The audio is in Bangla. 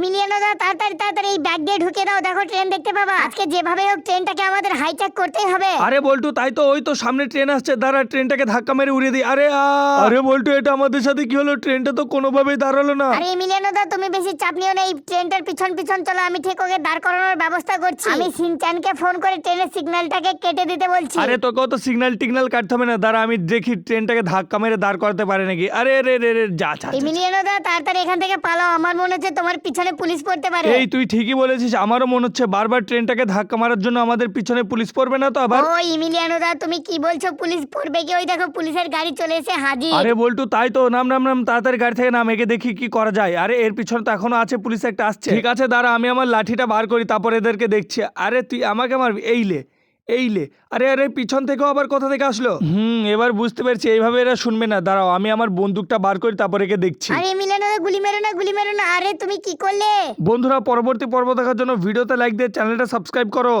এমিলিয়ানো দা তাড়াতাড়ি তাড়াতাড়ি এই ব্যাগ দিয়ে ঢুকে দাও দেখো ট্রেন দেখতে পাবা। আজকে যেভাবে হোক ট্রেনটাকে আমাদের হাইজ্যাক করতেই হবে। আরে বল্টু তাই তো ওই তো সামনে ট্রেন আসছে দাঁড়া ট্রেনটাকে ধাক্কা মেরে উড়িয়ে দিই। আরে আ! আরে বল্টু এটা আমাদের সাথে কি হলো? ট্রেনটা তো কোনোভাবেই দাঁড়াল না। আরে এমিলিয়ানো দা তুমি বেশি চাপ নিও না এই ট্রেনটার পিছন পিছন চলো আমি ঠিক ওকে দাঁড় করানোর ব্যবস্থা করছি। আমি সিনচানকে ফোন করে ট্রেনের সিগন্যালটাকে কেটে দিতে বলছি। আরে তোকেও তো সিগন্যাল টিগনাল কাটতে হবে না। দাঁড়া আমি দেখি ট্রেনটাকে ধাক্কা মেরে দাঁড় করাতে পারে নাকি। আরে রে রে রে যা যা, যা এমিলিয়ানো দা তাড়াতাড়ি এখান থেকে পালাও। আমার মনে হচ্ছে তোমার পিছনে পুলিশ পড়তে পারে। এই তুই ঠিকই বলেছিস আমারও মনে হচ্ছে বারবার ট্রেনটাকে ধাক্কা মারার জন্য আমাদের পিছনে পুলিশ পড়বে না তো আবার? ও ইমিলিয়ানো দা তুমি কি বলছো পুলিশ পড়বে কি? ওই দেখো পুলিশের গাড়ি চলে এসে হাজির। আরে বল্টু তাই তো নাম নাম নাম তাড়াতাড়ি গাড়ি থেকে নাম এগে দেখি কি করা যায়। আরে এর পিছনে তো এখনও আছে পুলিশ একটা আসছে। ঠিক আছে দাঁড়া আমি আমার লাঠিটা বার করি তারপর এদেরকে দেখছি। আরে তুই আমাকে মারবি? এই লে। এই লে আরে আরে পিছন থেকেও আবার কথা থেকে আসলো? হুম এবার বুঝতে পারছি এইভাবে এরা শুনবে না। দাঁড়াও আমি আমার বন্দুকটা বার করি তারপর একে দেখছি। আরে মিলন দাদা গুলি মেরো না গুলি মেরো না। আরে তুমি কি করলে? বন্ধুরা পরবর্তী পর্ব দেখার জন্য ভিডিওতে লাইক দিয়ে চ্যানেলটা সাবস্ক্রাইব করো।